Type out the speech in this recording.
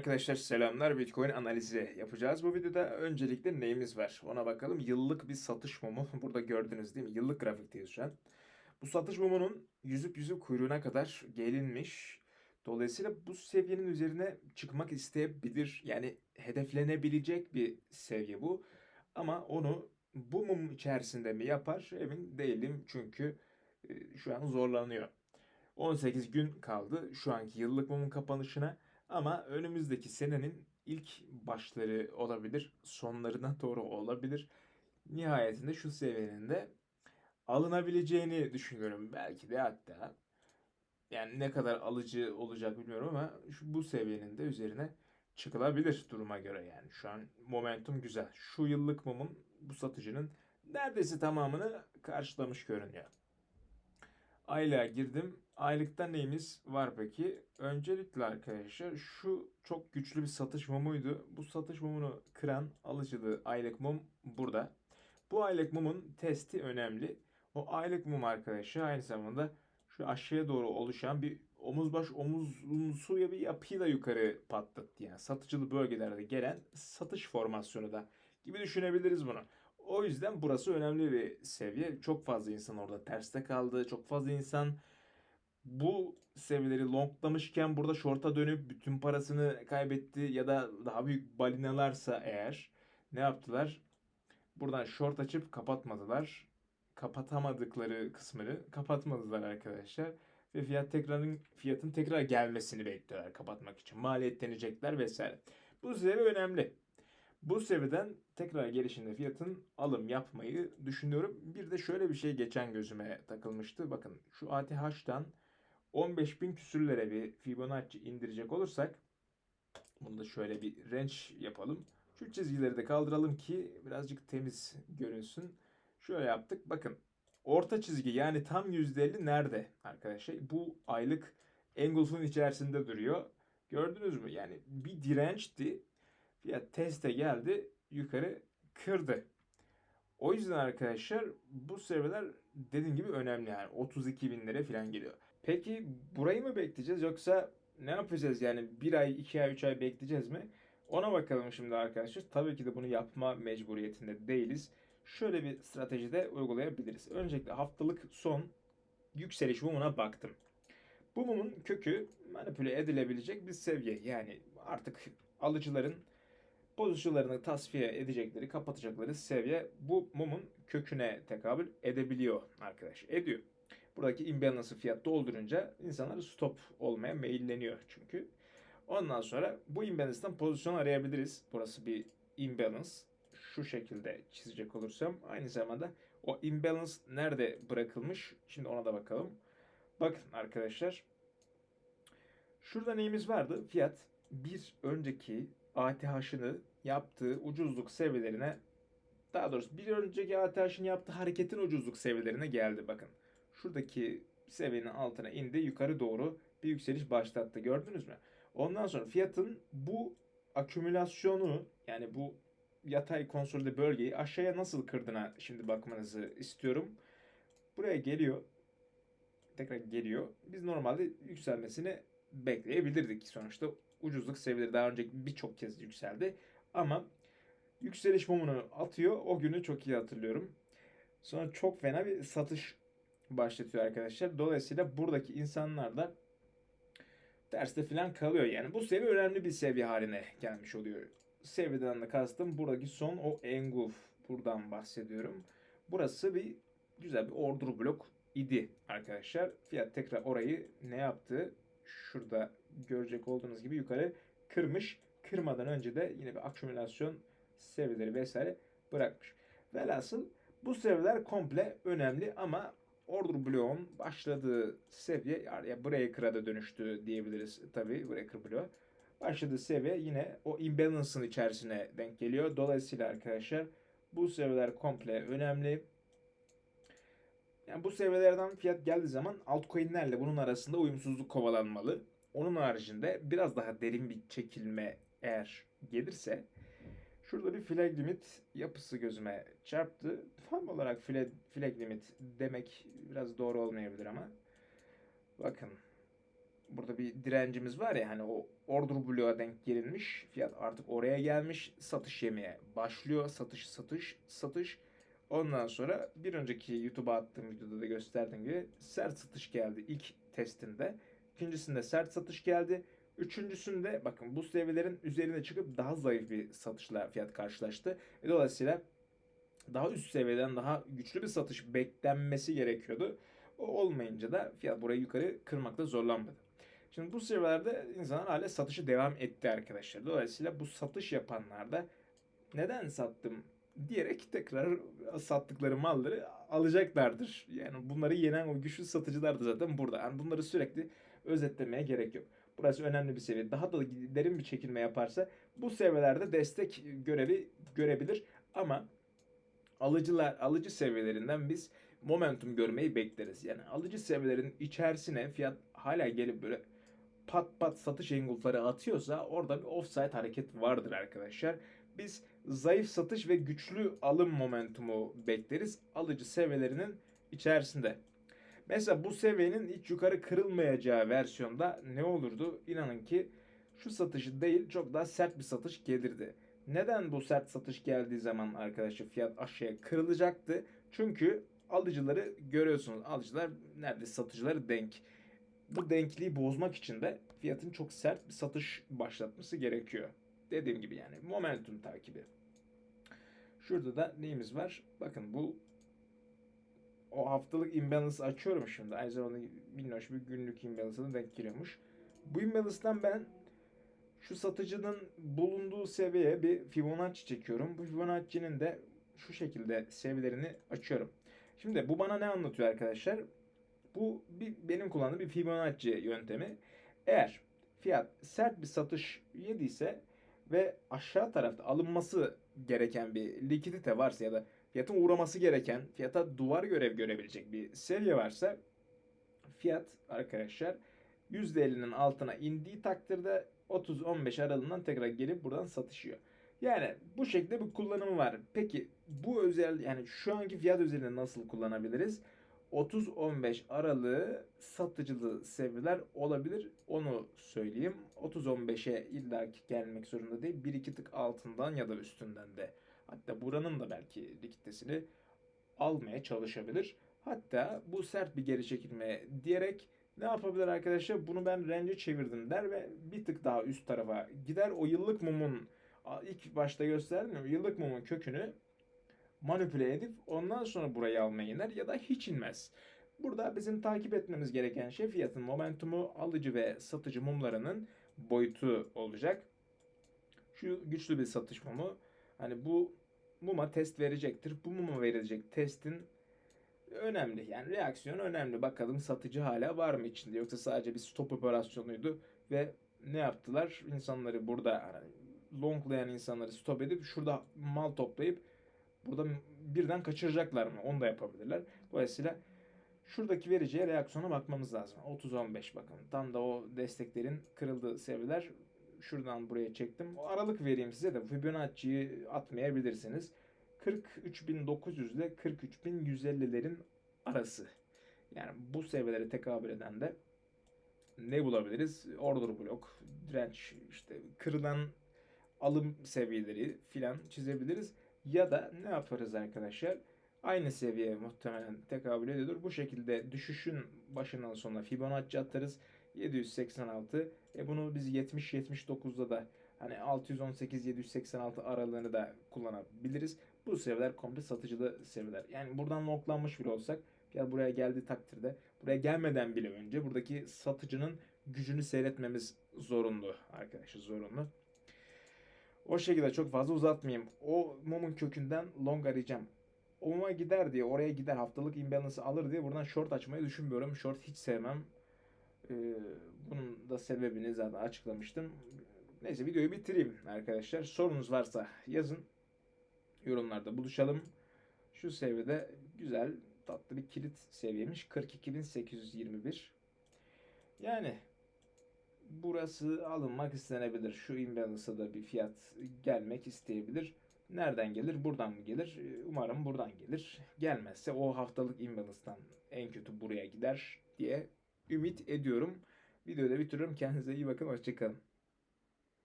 Arkadaşlar selamlar. Bitcoin analizi yapacağız. Bu videoda öncelikle neyimiz var? Ona bakalım. Yıllık bir satış mumu. Burada gördünüz değil mi? Yıllık grafikteyiz şu an. Bu satış mumunun yüzüp yüzüp kuyruğuna kadar gelinmiş. Dolayısıyla bu seviyenin üzerine çıkmak isteyebilir. Yani hedeflenebilecek bir seviye bu. Ama onu bu mum içerisinde mi yapar emin değilim. Çünkü e, şu an zorlanıyor. 18 gün kaldı şu anki yıllık mumun kapanışına. Ama önümüzdeki senenin ilk başları olabilir, sonlarına doğru olabilir. Nihayetinde şu seviyenin de alınabileceğini düşünüyorum. Belki de hatta yani ne kadar alıcı olacak bilmiyorum ama şu, bu seviyenin de üzerine çıkılabilir duruma göre yani. Şu an momentum güzel. Şu yıllık mumun bu satıcının neredeyse tamamını karşılamış görünüyor. Aylığa girdim. Aylıkta neyimiz var peki? Öncelikle arkadaşlar şu çok güçlü bir satış mumuydu. Bu satış mumunu kıran alıcılı aylık mum burada. Bu aylık mumun testi önemli. O aylık mum arkadaşlar aynı zamanda şu aşağıya doğru oluşan bir omuz baş omuzumsu ya bir yapıyı da yukarı patlattı. Yani satıcılı bölgelerde gelen satış formasyonu da gibi düşünebiliriz bunu. O yüzden burası önemli bir seviye. Çok fazla insan orada terste kaldı. Çok fazla insan bu seviyeleri longlamışken burada short'a dönüp bütün parasını kaybetti ya da daha büyük balinalarsa eğer ne yaptılar? Buradan short açıp kapatmadılar. Kapatamadıkları kısmını kapatmadılar arkadaşlar. Ve fiyat tekrarın fiyatın tekrar gelmesini bekliyorlar kapatmak için. Maliyetlenecekler vesaire. Bu seviye önemli. Bu seviyeden tekrar gelişinde fiyatın alım yapmayı düşünüyorum. Bir de şöyle bir şey geçen gözüme takılmıştı. Bakın şu ATH'tan 15.000 küsürlere bir Fibonacci indirecek olursak bunu da şöyle bir range yapalım. Şu çizgileri de kaldıralım ki birazcık temiz görünsün. Şöyle yaptık. Bakın orta çizgi yani tam %50 nerede arkadaşlar? Bu aylık engulf'un içerisinde duruyor. Gördünüz mü? Yani bir dirençti. Fiyat teste geldi. Yukarı kırdı. O yüzden arkadaşlar bu seviyeler dediğim gibi önemli yani 32 bin lira falan geliyor. Peki burayı mı bekleyeceğiz yoksa ne yapacağız yani bir ay, iki ay, üç ay bekleyeceğiz mi? Ona bakalım şimdi arkadaşlar. Tabii ki de bunu yapma mecburiyetinde değiliz. Şöyle bir strateji de uygulayabiliriz. Öncelikle haftalık son yükseliş mumuna baktım. Bu mumun kökü manipüle edilebilecek bir seviye. Yani artık alıcıların pozisyonlarını tasfiye edecekleri, kapatacakları seviye bu mumun köküne tekabül edebiliyor arkadaş. Ediyor. Buradaki imbalance'ı fiyat doldurunca insanlar stop olmaya meyilleniyor çünkü. Ondan sonra bu imbalance'dan pozisyon arayabiliriz. Burası bir imbalance. Şu şekilde çizecek olursam aynı zamanda o imbalance nerede bırakılmış? Şimdi ona da bakalım. Bakın arkadaşlar. Şurada neyimiz vardı? Fiyat bir önceki ATH'ını yaptığı ucuzluk seviyelerine daha doğrusu bir önceki ATH'ın yaptığı hareketin ucuzluk seviyelerine geldi bakın. Şuradaki seviyenin altına indi yukarı doğru bir yükseliş başlattı gördünüz mü? Ondan sonra fiyatın bu akümülasyonu yani bu yatay konsolide bölgeyi aşağıya nasıl kırdığına şimdi bakmanızı istiyorum. Buraya geliyor. Tekrar geliyor. Biz normalde yükselmesini bekleyebilirdik. Sonuçta ucuzluk seviyeleri daha önce birçok kez yükseldi. Ama yükseliş mumunu atıyor. O günü çok iyi hatırlıyorum. Sonra çok fena bir satış başlatıyor arkadaşlar. Dolayısıyla buradaki insanlar da derste falan kalıyor. Yani bu seviye önemli bir seviye haline gelmiş oluyor. Seviyeden de kastım buradaki son o engulf. Buradan bahsediyorum. Burası bir güzel bir order blok idi arkadaşlar. Fiyat tekrar orayı ne yaptı? Şurada görecek olduğunuz gibi yukarı kırmış. Kırmadan önce de yine bir akümülasyon seviyeleri vesaire bırakmış. Velhasıl bu seviyeler komple önemli ama order bloğun başladığı seviye yani breaker'a da dönüştü diyebiliriz tabi breaker bloğu. Başladığı seviye yine o imbalance'ın içerisine denk geliyor. Dolayısıyla arkadaşlar bu seviyeler komple önemli. Yani bu seviyelerden fiyat geldiği zaman altcoin'lerle bunun arasında uyumsuzluk kovalanmalı. Onun haricinde biraz daha derin bir çekilme eğer gelirse şurada bir flag limit yapısı gözüme çarptı. Tam olarak flag, flag limit demek biraz doğru olmayabilir ama bakın burada bir direncimiz var ya hani o order bloğa denk gelinmiş. Fiyat artık oraya gelmiş. Satış yemeye başlıyor. Satış satış satış. Ondan sonra bir önceki YouTube'a attığım videoda da gösterdiğim gibi sert satış geldi ilk testinde. İkincisinde sert satış geldi. Üçüncüsünde bakın bu seviyelerin üzerine çıkıp daha zayıf bir satışla fiyat karşılaştı. Ve dolayısıyla daha üst seviyeden daha güçlü bir satış beklenmesi gerekiyordu. O olmayınca da fiyat burayı yukarı kırmakta zorlanmadı. Şimdi bu seviyelerde insanlar hala satışı devam etti arkadaşlar. Dolayısıyla bu satış yapanlar da neden sattım diyerek tekrar sattıkları malları alacaklardır. Yani bunları yenen o güçlü satıcılar da zaten burada. Yani bunları sürekli özetlemeye gerek yok. Burası önemli bir seviye. Daha da derin bir çekilme yaparsa bu seviyelerde destek görevi görebilir. Ama alıcılar alıcı seviyelerinden biz momentum görmeyi bekleriz. Yani alıcı seviyelerin içerisine fiyat hala gelip böyle pat pat satış engulfları atıyorsa orada bir offside hareket vardır arkadaşlar. Biz zayıf satış ve güçlü alım momentumu bekleriz alıcı seviyelerinin içerisinde. Mesela bu seviyenin hiç yukarı kırılmayacağı versiyonda ne olurdu? İnanın ki şu satışı değil çok daha sert bir satış gelirdi. Neden bu sert satış geldiği zaman arkadaşlar fiyat aşağıya kırılacaktı? Çünkü alıcıları görüyorsunuz. Alıcılar neredeyse satıcıları denk. Bu denkliği bozmak için de fiyatın çok sert bir satış başlatması gerekiyor. Dediğim gibi yani momentum takibi. Şurada da neyimiz var? Bakın bu o haftalık imbalance açıyorum şimdi. Aynı zamanda minnoş bir günlük imbalance'a denk geliyormuş. Bu imbalance'dan ben şu satıcının bulunduğu seviyeye bir Fibonacci çekiyorum. Bu Fibonacci'nin de şu şekilde seviyelerini açıyorum. Şimdi bu bana ne anlatıyor arkadaşlar? Bu bir, benim kullandığım bir Fibonacci yöntemi. Eğer fiyat sert bir satış yediyse ve aşağı tarafta alınması gereken bir likidite varsa ya da fiyatın uğraması gereken, fiyata duvar görev görebilecek bir seviye varsa fiyat arkadaşlar %50'nin altına indiği takdirde 30-15 aralığından tekrar gelip buradan satışıyor. Yani bu şekilde bir kullanımı var. Peki bu özel yani şu anki fiyat özelliğini nasıl kullanabiliriz? 30-15 aralığı satıcılı seviyeler olabilir. Onu söyleyeyim. 30-15'e illa gelmek zorunda değil. 1-2 tık altından ya da üstünden de. Hatta buranın da belki likiditesini almaya çalışabilir. Hatta bu sert bir geri çekilme diyerek ne yapabilir arkadaşlar? Bunu ben range çevirdim der ve bir tık daha üst tarafa gider. O yıllık mumun ilk başta gösterdim ya yıllık mumun kökünü manipüle edip ondan sonra burayı almaya iner ya da hiç inmez. Burada bizim takip etmemiz gereken şey fiyatın momentumu, alıcı ve satıcı mumlarının boyutu olacak. Şu güçlü bir satış mumu. Hani bu muma test verecektir. Bu muma verilecek testin önemli. Yani reaksiyon önemli. Bakalım satıcı hala var mı içinde yoksa sadece bir stop operasyonuydu ve ne yaptılar? İnsanları burada longlayan insanları stop edip şurada mal toplayıp burada birden kaçıracaklar mı? Onu da yapabilirler. Dolayısıyla şuradaki vereceği reaksiyona bakmamız lazım. 30-15 bakın. Tam da o desteklerin kırıldığı seviyeler şuradan buraya çektim. O aralık vereyim size de Fibonacci'yi atmayabilirsiniz. 43.900 ile 43.150'lerin arası. Yani bu seviyelere tekabül eden de ne bulabiliriz? Order blok, direnç, işte kırılan alım seviyeleri filan çizebiliriz. Ya da ne yaparız arkadaşlar? Aynı seviye muhtemelen tekabül ediyordur. Bu şekilde düşüşün başından sonuna Fibonacci atarız. 786. E bunu biz 70-79'da da hani 618-786 aralığını da kullanabiliriz. Bu seviyeler komple satıcılı seviyeler. Yani buradan longlanmış bile olsak ya buraya geldiği takdirde buraya gelmeden bile önce buradaki satıcının gücünü seyretmemiz zorunlu arkadaşlar zorunlu. O şekilde çok fazla uzatmayayım. O mumun kökünden long arayacağım. O muma gider diye oraya gider haftalık imbalance'ı alır diye buradan short açmayı düşünmüyorum. Short hiç sevmem. Ee, bunun da sebebini zaten açıklamıştım. Neyse videoyu bitireyim arkadaşlar. Sorunuz varsa yazın. Yorumlarda buluşalım. Şu seviyede güzel tatlı bir kilit seviyemiş. 42.821. Yani burası alınmak istenebilir. Şu imbalance'a da bir fiyat gelmek isteyebilir. Nereden gelir? Buradan mı gelir? Umarım buradan gelir. Gelmezse o haftalık imbalance'dan en kötü buraya gider diye ümit ediyorum. Videoyu da bitiriyorum. Kendinize iyi bakın. Hoşçakalın.